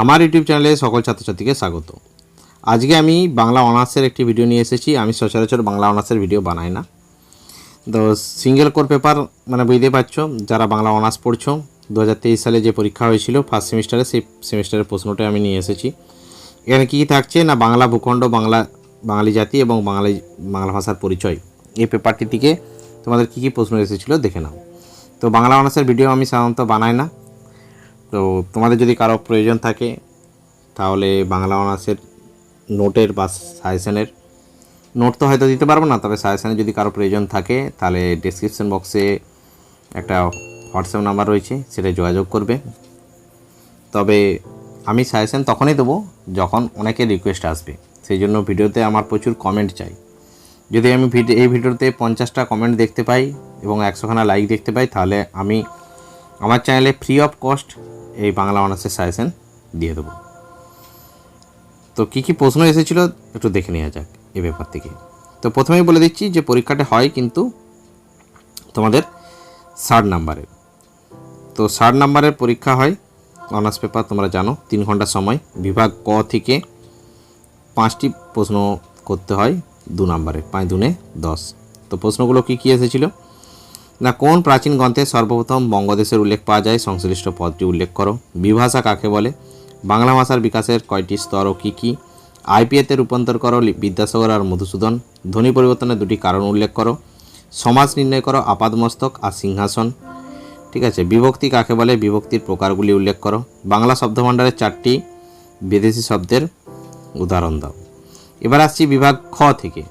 আমার ইউটিউব চ্যানেলে সকল ছাত্রছাত্রীকে স্বাগত। আজকে আমি বাংলা অনার্সের একটি ভিডিও নিয়ে এসেছি। আমি সচরাচর বাংলা অনার্সের ভিডিও বানাই না। তো সিঙ্গেল কোর পেপার মানে বুঝতে পারছ, যারা বাংলা অনার্স পড়ছো দু সালে যে পরীক্ষা হয়েছিল, ফার্স্ট সেমিস্টারে, সেই সেমিস্টারের প্রশ্নটা আমি নিয়ে এসেছি। এখানে কী থাকছে না বাংলা ভূখণ্ড, বাংলা, বাঙালি জাতি এবং বাঙালি, বাংলা ভাষার পরিচয়? এই পেপারটি থেকে তোমাদের কী কী প্রশ্ন এসেছিল দেখে নাও। তো বাংলা অনার্সের ভিডিও আমি সাধারণত বানাই না। তো তোমাদের যদি কারও প্রয়োজন থাকে, তাহলে বাংলা অনার্সের নোটের বা সাজেশনের নোট তো হয়তো দিতে পারব না, তবে সাজেশনে যদি কারও প্রয়োজন থাকে, তাহলে ডেসক্রিপশন বক্সে একটা হোয়াটসঅ্যাপ নাম্বার রয়েছে, সেটা যোগাযোগ করবে। তবে আমি সাজেশন তখনই দেবো যখন অনেকের রিকোয়েস্ট আসবে। সেই জন্য ভিডিওতে আমার প্রচুর কমেন্ট চাই। যদি আমি ভিডিও এই ভিডিওতে পঞ্চাশটা কমেন্ট দেখতে পাই এবং একশোখানা লাইক দেখতে পাই, তাহলে আমি আমার চ্যানেলে ফ্রি অফ কস্ট এই বাংলা অনার্সের সাজেশন দিয়ে দেবো। তো কী কী প্রশ্ন এসেছিল একটু দেখে নেওয়া যাক এ ব্যাপার থেকে। তো প্রথমেই বলে দিচ্ছি যে পরীক্ষাটা হয় কিন্তু তোমাদের ষাট নাম্বারের তো ষাট নাম্বারের পরীক্ষা হয় অনার্স পেপার তোমরা জানো, তিন ঘণ্টা সময়, বিভাগ ক থেকে পাঁচটি প্রশ্ন করতে হয় দু নাম্বারে পাঁচ দুনে দশ। তো প্রশ্নগুলো কী কী এসেছিল? না কোন প্রাচীন গ্রন্থে সর্বপ্রথম বঙ্গদেশের উল্লেখ পাওয়া যায়? সংশ্লিষ্ট পদটি উল্লেখ করো। বিভাষা কাকে বলে? বাংলা ভাষার বিকাশের কয়টি স্তর ও কী কী? আইপিএতে রূপান্তর করো বিদ্যাসাগর আর মধুসূদন। ধ্বনি পরিবর্তনের দুটি কারণ উল্লেখ করো। সমাজ নির্ণয় করো, আপাদমস্তক আর সিংহাসন। ঠিক আছে, বিভক্তি কাকে বলে? বিভক্তির প্রকারগুলি উল্লেখ করো। বাংলা শব্দভাণ্ডারের চারটি বিদেশি শব্দের উদাহরণ দাও। এবার আসছি বিভাগ খ থেকে।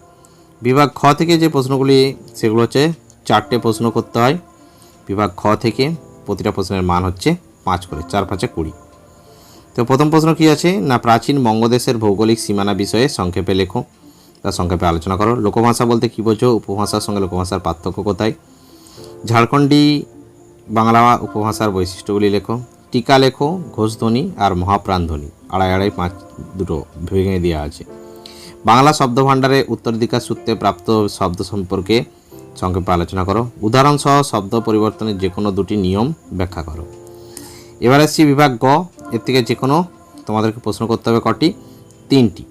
বিভাগ খ থেকে যে প্রশ্নগুলি, সেগুলো হচ্ছে চারটে প্রশ্ন করতে হয়। বিভাগ খ থেকে প্রতিটা প্রশ্নের মান হচ্ছে পাঁচ করে, চার, পাঁচে কুড়ি। তো প্রথম প্রশ্ন কী আছে? না প্রাচীন বঙ্গদেশের ভৌগোলিক সীমানা বিষয়ে সংক্ষেপে লেখো তার সংক্ষেপে আলোচনা করো। লোকভাষা বলতে কী বোঝো? উপভাষার সঙ্গে লোকভাষার পার্থক্য কোথায়? ঝাড়খণ্ডী বাংলা উপভাষার বৈশিষ্ট্যগুলি লেখো। টিকা লেখো, ঘোষধ্বনি আর মহাপ্রাণধ্বনি। আড়াই আড়াই, পাঁচ দুটো ভেঙে দেওয়া আছে। বাংলা শব্দভাণ্ডারে উত্তরাধিকার সূত্রে প্রাপ্ত শব্দ সম্পর্কে সংক্ষেপে আলোচনা করো। উদাহরণ সহ শব্দ পরিবর্তনের যে কোনো দুটি নিয়ম ব্যাখ্যা করো। এবার আসছি বিভাগ গ, এর থেকে যে কোনো তোমাদেরকে প্রশ্ন করতে হবে কটি? তিনটি।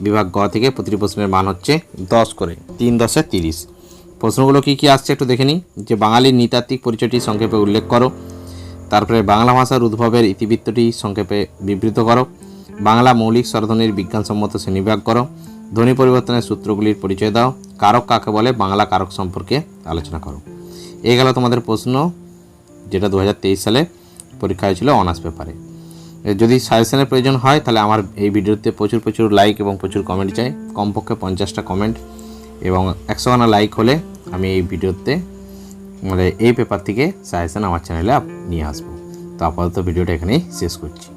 বিভাগ গ থেকে প্রতিটি প্রশ্নের মান হচ্ছে দশ করে, তিন দশে তিরিশ। প্রশ্নগুলো কী কী আসছে একটু দেখে নিই। যে বাঙালির নৃতাত্ত্বিক পরিচয়টি সংক্ষেপে উল্লেখ করো। তারপরে বাংলা ভাষার উদ্ভবের ইতিবৃত্তটি সংক্ষেপে বিবৃত করো। বাংলা মৌলিক স্বরধ্বনির বিজ্ঞানসম্মত শ্রেণীবিভাগ করো। ধ্বনি পরিবর্তনের সূত্রগুলির পরিচয় দাও। কারক কাকে বলে? বাংলা কারক সম্পর্কে আলোচনা করো। এই গেল তোমাদের প্রশ্ন, যেটা দু হাজার তেইশ সালে পরীক্ষা হয়েছিল অনার্স পেপারে। যদি সাজেশনের প্রয়োজন হয়, তাহলে আমার এই ভিডিওতে প্রচুর প্রচুর লাইক এবং প্রচুর কমেন্ট চাই। কমপক্ষে পঞ্চাশটা কমেন্ট এবং একশো একশোখানা লাইক হলে আমি এই ভিডিওতে মানে এই পেপার থেকে সাজেশন আমার চ্যানেলে নিয়ে আসব। তো আপাতত ভিডিওটা এখানেই শেষ করছি।